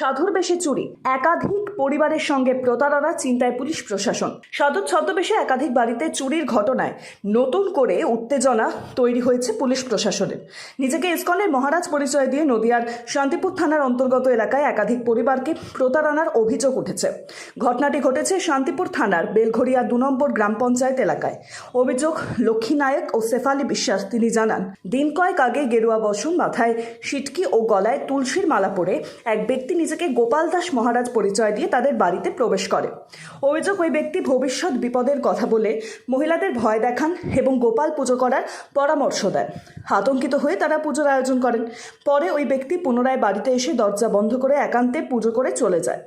সাধুর বেশে চুরি, একাধিক পরিবারের সঙ্গে প্রতারণা চিন্তায় পুলিশ প্রশাসন। সাধুর ছদ্মবেশে একাধিক বাড়িতে চুরির ঘটনায় নতুন করে উত্তেজনা তৈরি হয়েছে পুলিশ প্রশাসনের। নিজেকে ইস্কনের মহারাজ পরিচয় দিয়ে নদিয়ার শান্তিপুর থানার অন্তর্গত এলাকায় একাধিক পরিবারকে প্রতারণার অভিযোগ উঠেছে। ঘটনাটি ঘটেছে শান্তিপুর থানার বেলঘরিয়া দু নম্বর গ্রাম পঞ্চায়েত এলাকায়। অভিযোগ, লক্ষ্মী নায়ক ও শেফালি বিশ্বাস, তিনি জানান, দিন কয়েক আগে গেরুয়া বসন মাথায় সিটকি ও গলায় তুলসীর মালা পরে এক ব্যক্তি নিজেকে গোপাল দাস মহারাজ পরিচয় দিয়ে তাদের বাড়িতে প্রবেশ করে। অভিযোগ, ওই ব্যক্তি ভবিষ্যৎ বিপদের কথা বলে মহিলাদের ভয় দেখান এবং গোপাল পুজো করার পরামর্শ দেন। আতঙ্কিত হয়ে তারা পুজোর আয়োজন করেন। পরে ওই ব্যক্তি পুনরায় বাড়িতে এসে দরজা বন্ধ করে একান্তে পুজো করে চলে যায়।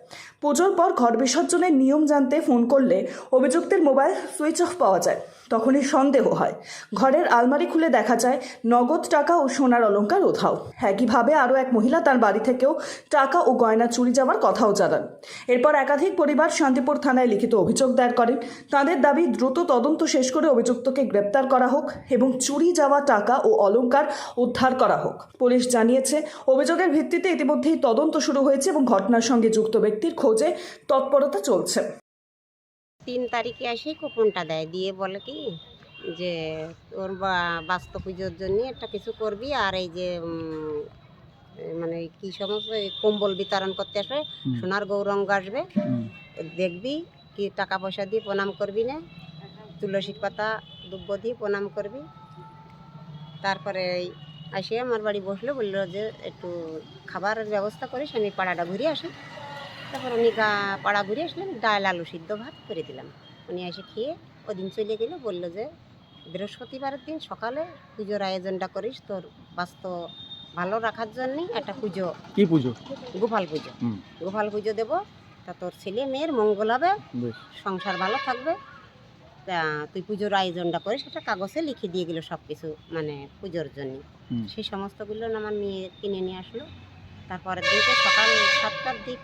পুজোর পর ঘর বিসর্জনের নিয়ম জানতে ফোন করলে অভিযুক্তের মোবাইল সুইচ অফ পাওয়া যায়। তখনই সন্দেহ হয়। ঘরের আলমারি খুলে দেখা যায়, নগদ টাকা ও সোনার অলঙ্কার উধাও। একইভাবে আরও এক মহিলা তার বাড়ি থেকেও টাকা ও গয়না চুরি যাওয়ার কথাও জানান। এরপর একাধিক পরিবার শান্তিপুর থানায় লিখিত অভিযোগ দায়ের করেন। তাদের দাবি, দ্রুত তদন্ত শেষ করে অভিযুক্তকে গ্রেপ্তার করা হোক এবং চুরি যাওয়া টাকা ও অলংকার উদ্ধার করা হোক। পুলিশ জানিয়েছে, অভিযোগের ভিত্তিতে ইতিমধ্যেই তদন্ত শুরু হয়েছে এবং ঘটনার সঙ্গে যুক্ত ব্যক্তির খোঁজে তৎপরতা চলছে। তিন তারিখে এসেই কুপনটা দেয়। দিয়ে বলে কি যে তোর বা- বাস্তু পুজোর জন্য একটা কিছু করবি আর এই যে মানে কি সমস্ত কম্বল বিতরণ করতে আসবে সোনার গৌরঙ্গ আসবে। দেখবি কি টাকা পয়সা দিয়ে প্রণাম করবি না তুলসী পাতা দুব্ব দিয়ে প্রণাম করবি। তারপরে আসে আমার বাড়ি বসল বলল যে একটু খাবারের ব্যবস্থা করিস আমি পাড়াটা ঘুরে আসি। তারপর উনি গা পাড়া ঘুরে আসলেন ডাল আলু সিদ্ধ ভাত করে দিলাম। উনি এসে খেয়ে ওদিন চলে গেলে বলল যে বৃহস্পতিবারের দিন সকালে পুজোর আয়োজনটা করিস তোর বাস্তব ভালো রাখার জন্যে একটা পুজো। কি পুজো? গোপাল পুজো। গোপাল পুজো দেবো তা তোর ছেলে মেয়ের মঙ্গল হবে সংসার ভালো থাকবে তা তুই পুজোর আয়োজনটা করিস সেটা কাগজে লিখে দিয়ে গেলো সব কিছু মানে পুজোর জন্য। সেই সমস্তগুলো আমার মেয়ে কিনে নিয়ে আসলো। তারপরের দিনকে সকাল সাতটার দিক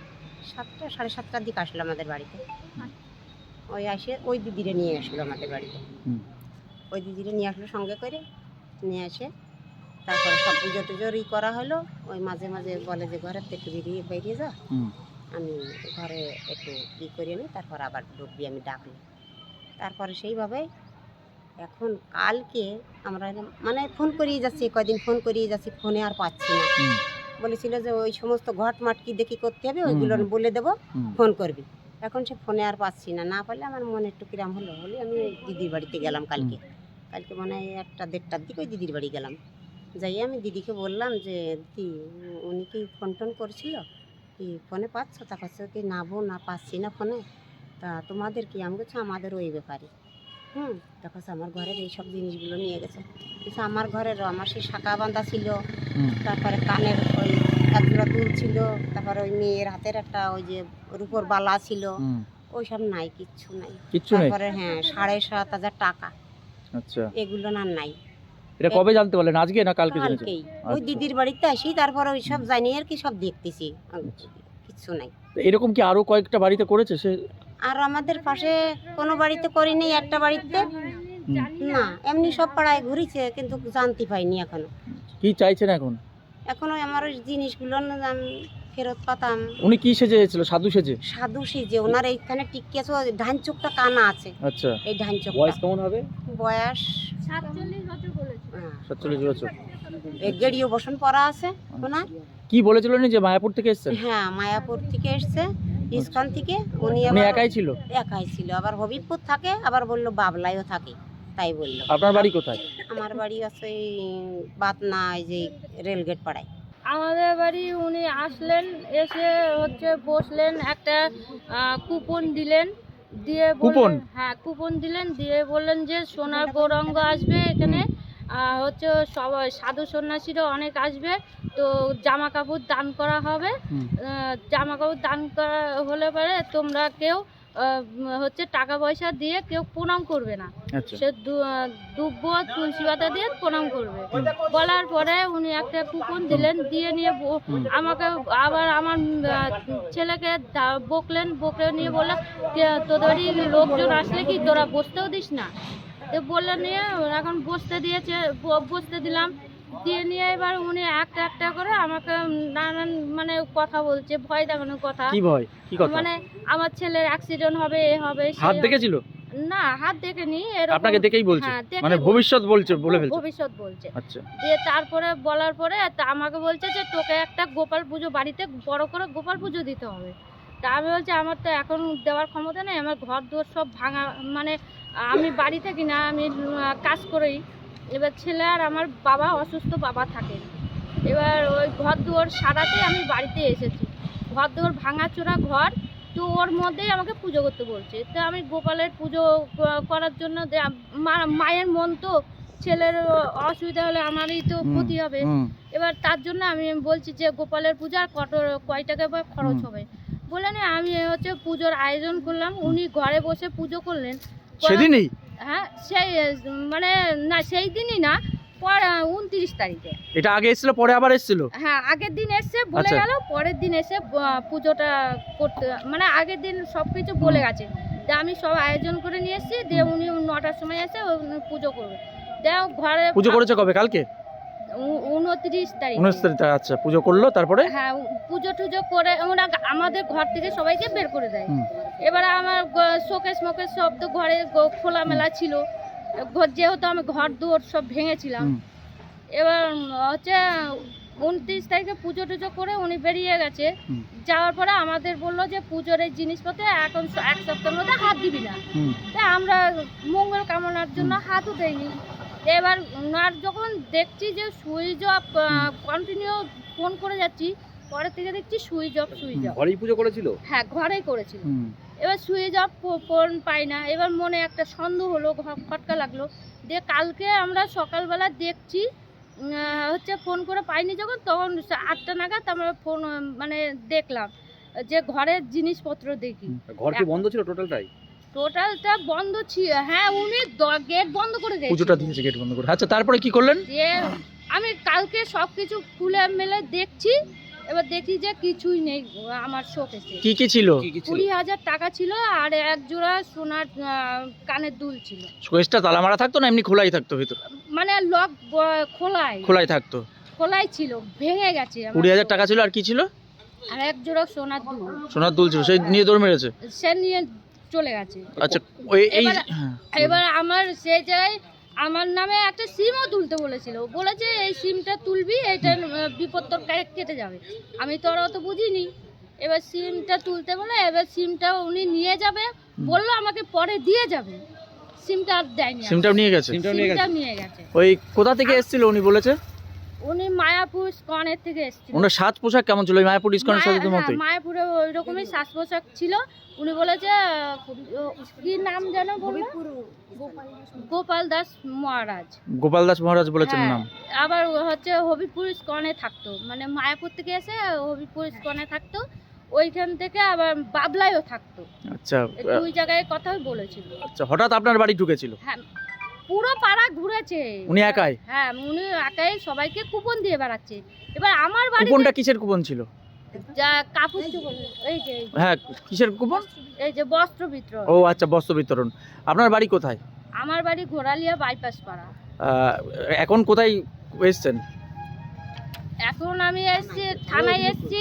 সাতটা সাড়ে সাতটার দিকে আসলো আমাদের বাড়িতে। ওই আসে ওই দিদিরে নিয়ে আসলো আমাদের বাড়িতে। ওই দিদিরে নিয়ে আসলো সঙ্গে করে নিয়ে আসে তারপরে সব পুজো টুজোর ই করা হলো। ওই মাঝে মাঝে বলে যে ঘরের থেকে একটু বেরিয়ে বেরিয়ে যা। আমি ঘরে একটু ই করে নিই তারপর আবার ঢুকবি আমি ডাকলি তারপরে সেইভাবে এখন কালকে আমরা মানে ফোন করিয়ে যাচ্ছি কয়দিন ফোন করিয়ে যাচ্ছি ফোনে আর পাচ্ছি না। হুম, বলেছিল যে ওই সমস্ত ঘট মাট কি দেখি করতে হবে ওইগুলো। বলে দেবো ফোন করবি। এখন সে ফোনে আর পাচ্ছি না না পারলে আমার মনে একটু কিরাম হলো হলে আমি দিদির বাড়িতে গেলাম কালকে। কালকে মনে হয় একটা দেড়টার দিকে ওই দিদির বাড়ি গেলাম। যাই আমি দিদিকে বললাম যে দিদি উনি কি ফোন টোন করছিল? কি ফোনে পাচ্ছ? তা কাছে কি না না পাচ্ছি না ফোনে। তা তোমাদের কি? আমি বলছি আমাদের ওই ব্যাপারে। হুম। দেখো আমার ঘরের এই সব জিনিসগুলো নিয়ে গেছে। কিন্তু আমার ঘরের আমার সেই শাঁকা বাঁধা ছিল তারপরে কানের ওই একজোড়া দুল ছিল তারপরে ওই মেয়ের হাতের একটা ওই যে রূপোর বালা ছিল হুম। ওই সব নাই। কিচ্ছু নাই? তারপরে হ্যাঁ সাড়ে সাত হাজার টাকা। আচ্ছা। এগুলো না নাই। এটা কবে জানতে পারলেন? আজকে না কালকে কালকেই। ওই আচ্ছা। দিদির বাড়িতে আসি তারপরে ওই সব জানি আর কি সব দেখতেছি। কিচ্ছু নাই। এরকম কি আরও কয়েকটা বাড়িতে করেছে সে? আর আমাদের পাশে কোনো বাড়িতে করি করিনি একটা বাড়িতে। না এমনি সব পাড়ায় ঘুরিছে কিন্তু জানতে পাইনি এখনও। কি চাইছেন এখন? এখনও আমার ওই জিনিসগুলো না আমি ফেরত পাতাম। উনি কি সেজে এসেছিল? সাধু সেজে? সাধু সেজে ওনার এইখানে টিকি আছে ওই ধান চোখটা কানা আছে। আচ্ছা। এই ধান চোখটা। বয়স কেমন হবে? বয়স হ্যাঁ, সাতচল্লিশ বছর। গেড়িও বসন পরা আছে ওনার। কি বলেছিলেন যে মায়াপুর থেকে এসেছেন? হ্যাঁ মায়াপুর থেকে এসছে ইস্কন থেকে। উনি উনি আবার একাই ছিল? একাই ছিল আবার হবিবপুর থাকে আবার বলল বাবলাইও থাকে তাই বলল। আপনার বাড়ি কোথায়? আমার বাড়ি আছে এই বাতনা এই যে রেলগেট পাড়ায়। আমাদের বাড়ি উনি আসলেন এসে হচ্ছে বসলেন একটা আহ, কুপন দিলেন দিয়ে বললেন- কুপন? হ্যাঁ কুপন দিলেন দিয়ে বললেন যে সোনার গৌরঙ্গ আসবে এখানে। হচ্ছে সবাই সাধু সন্ন্যাসীরা অনেক আসবে তো জামা কাপড় দান করা হবে। জামা কাপড় দান করা হলে পরে তোমরা কেউ হচ্ছে টাকা পয়সা দিয়ে কেউ প্রণাম করবে না। আচ্ছা। সে দু- আহ, তুলসী পাতা দিয়ে প্রণাম করবে। বলার পরে উনি একটা কুপন দিলেন দিয়ে নিয়ে আমাকে আবার আমার ছেলেকে বকলেন বকে নিয়ে বললেন যে তোদেরই লোকজন আসলে কি তোরা বসতেও দিস না? তো বললে নিয়ে এখন বসতে দিয়েছে বসতে দিলাম। দিয়ে নিয়ে এবার উনি একটা একটা করে আমাকে নানান মানে কথা বলছে ভয় দেখানোর কথা। কি ভয়? কি কথা? মানে আমার ছেলের অ্যাক্সিডেন্ট হবে এ হবে হাত দেখেছিল? না হাত দেখেনি এরকম আপনাকে দেখেই বলছে? হ্যাঁ, মানে ভবিষ্যৎ বলছে বলে ফেলছে? ভবিষ্যৎ বলছে। আচ্ছা। দিয়ে তারপরে বলার পরে আমাকে বলছে যে তোকে একটা গোপাল পুজো বাড়িতে বড় করে গোপাল পুজো দিতে হবে। তা আমি বলছি আমার তো এখন দেওয়ার ক্ষমতা নেই আমার ঘর দুয়ার সব ভাঙা মানে আমি বাড়ি থাকি না আমি কাজ করেই এবার ছেলে আর আমার বাবা অসুস্থ বাবা থাকেন এবার ওই ঘর দুয়ার সারাতে আমি বাড়িতে এসেছি। ঘর দুয়ার ভাঙাচোরা ঘর তো ওর মধ্যেই আমাকে পুজো করতে বলছে। তো আমি গোপালের পুজো করার জন্য মায়ের মন তো ছেলের অসুবিধা হলে আমারই তো ক্ষতি হবে। এবার তার জন্য আমি বলছি যে গোপালের পূজা কত কয় টাকা বা খরচ হবে? বলে আমি হচ্ছে পুজোর আয়োজন করলাম। উনি ঘরে বসে পুজো করলেন। সেদিনই? হ্যাঁ সেই মানে না সেই দিনই না পর উনত্রিশ তারিখে। এটা আগে এসেছিল পরে আবার এসেছিল? হ্যাঁ আগের দিন এসে বলে আচ্ছা। গেল পরের দিন এসে পুজোটা করতে মানে আগের দিন সব কিছু বলে গেছে। যে আমি সব আয়োজন করে নিয়ে এসেছি দিয়ে উনি নটার সময় এসে উনি পুজো করবে। দেও ঘরে পুজো করেছে কবে? কালকে? উনত্রিশ তারিখ। উনিশ তারিখ আচ্ছা পুজো করল তারপরে? হ্যাঁ পুজো টুজো করে ওরা আমাদের ঘর থেকে সবাইকে বের করে দেয়। এবার আমার শোকেস মোকেস সব তো ঘরে খোলামেলা ছিল। ঘর- যেহেতু আমি ঘর দুয়ার সব ভেঙেছিলাম। এবার হচ্ছে উনত্রিশ তারিখে পুজো টুজো করে উনি বেরিয়ে গেছে। যাওয়ার পরে আমাদের বলল যে পুজোর এই জিনিসপত্র এখন এক সপ্তাহের মধ্যে হাত দিবি না। তা আমরা মঙ্গল কামনার জন্য হাতও দেয়নি এবার ওনার যখন দেখছি যে সুইচ অফ কন্টিনিউ ফোন করে যাচ্ছি পরে থেকে দেখছি সুইচ অফ সুইচ অফ। ঘরেই পুজো করেছিল? হ্যাঁ ঘরেই করেছিল। এবার সুইচ অফ ফোন পাই না। এবার মনে একটা সন্দেহ হলো খটকা লাগল। দিয়ে কালকে আমরা সকালবেলা দেখছি হচ্ছে ফোন করে পাইনি যখন তখন আটটা নাগাদ আমরা ফোন মানে দেখলাম যে ঘরের জিনিসপত্র দেখি। ঘর কি বন্ধ ছিল টোটালটাই টোটালটা বন্ধ ছিল হ্যাঁ উনি গেট বন্ধ করে গেছে পুজোটা দিয়েছে গেট বন্ধ করে। আচ্ছা তারপরে কি করলেন? দিয়ে আমি কালকে সব কিছু খুলে মেলে দেখছি এবার দেখি যে কিছুই নেই আমার শোকেসে। কি কি ছিল? কুড়ি হাজার টাকা ছিল আর এক জোড়া সোনার আহ, কানের দুল ছিল। শোকেসটা তালা মারা থাকতো না এমনি খোলাই থাকতো ভিতর? মানে লক খোলাই। খোলাই থাকতো। খোলাই ছিল ভেঙে গেছে আমার কুড়ি হাজার টাকা ছিল আর কি ছিল? আর এক জোড়া সোনার দুল। সোনার দুল ছিল সেই নিয়ে দৌড় মেরেছে? সে নিয়ে চলে গেছে। আচ্ছা এই এবার- হ্যাঁ। আমার সেই জায়গায় আমার নামে একটা সিমও তুলতে বলেছিল। বলেছে এই সিমটা তুলবি এটা বিপদ তোর কেটে যাবে। আমি তো আর অত বুঝিনি। এবার সিমটা তুলতে বলে এবার সিমটা উনি নিয়ে যাবে। বলল আমাকে পরে দিয়ে যাবে। সিমটা আর দেয়নি। সিমটাও নিয়ে গেছে? সিমটা নিয়ে গেছে। ওই কোথা থেকে এসেছিল উনি বলেছে? উনি মায়াপুর স্কনের থেকে এসেছিল ওনার সাজ পোশাক কেমন ছিল? ওই মায়াপুর ইস্কনের সাথে তো মতোই? হ্যাঁ, মায়াপুরে ওই রকমই শ্বাস পোশাক ছিল। উনি বলেছে কি নাম যেন বলল? গোপাল দাস মহারাজ। গোপাল দাস মহারাজ বলেছেন হ্যাঁ, নাম। আবার হচ্ছে হবিপুর স্কনে থাকতো। মানে মায়াপুর থেকে এসে হবিপুর স্কনে থাকতো। ওইখান থেকে আবার বাবলায়ও থাকতো। আচ্ছা দুই জায়গায় কথা বলেছিল। আচ্ছা হঠাৎ আপনার বাড়ি ঢুকেছিল? হ্যাঁ পুরো পাড়া ঘুরেছে। উনি একাই? হ্যাঁ উনি একাই সবাইকে কুপন দিয়ে বেড়াচ্ছে। এবার আমার বাড়ি কুপনটা কিসের কুপন ছিল? যা কাপড় চোপড় এই যে এই যে, হ্যাঁ কিসের কুপন? এই যে বস্ত্র বিতরণ। ও আচ্ছা বস্ত্র বিতরণ। আপনার বাড়ি কোথায়? আমার বাড়ি ঘোড়ালিয়া বাইপাস পাড়া। এখন কোথায় এসছেন? এখন আমি এসছি থানায় এসছি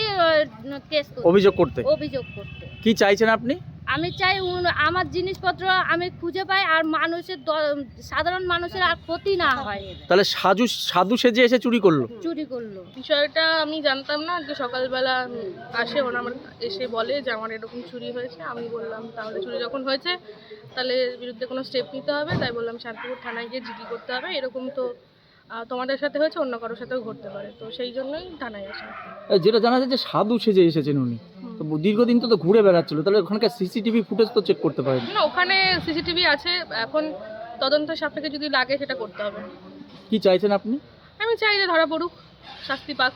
কেস অভিযোগ করতে? অভিযোগ করতে। কি চাইছেন আপনি? আমি চাই উন- আমার জিনিসপত্র আমি খুঁজে পাই আর মানুষের দ- সাধারণ মানুষের আর ক্ষতি না হয়। তাহলে সাজু সাধু সেজে এসে চুরি করল? চুরি করল। বিষয়টা আমি জানতাম না যে সকালবেলা আসে ওরা আমার এসে বলে যে আমার এরকম চুরি হয়েছে। আমি বললাম তাহলে চুরি যখন হয়েছে তাহলে বিরুদ্ধে কোনো স্টেপ নিতে হবে। তাই বললাম শান্তিপুর থানায় গিয়ে জিডি করতে হবে। এরকম তো তোমাদের সাথে হয়েছে অন্য কারোর সাথেও ঘটতে পারে। তো সেই জন্যই থানায় আসা যেটা জানা যায় যে সাধু সেজে এসেছেন উনি। দীর্ঘদিন তো তো ঘুরে বেড়াচ্ছিল তাহলে ওখানকার সিসিটিভি ফুটেজ তো চেক করতে পারেন। না ওখানে সিসিটিভি আছে এখন তদন্ত সাপেক্ষে যদি লাগে সেটা করতে হবে। কি চাইছেন আপনি? আমি চাই যে ধরা পড়ুক শাস্তি পাক।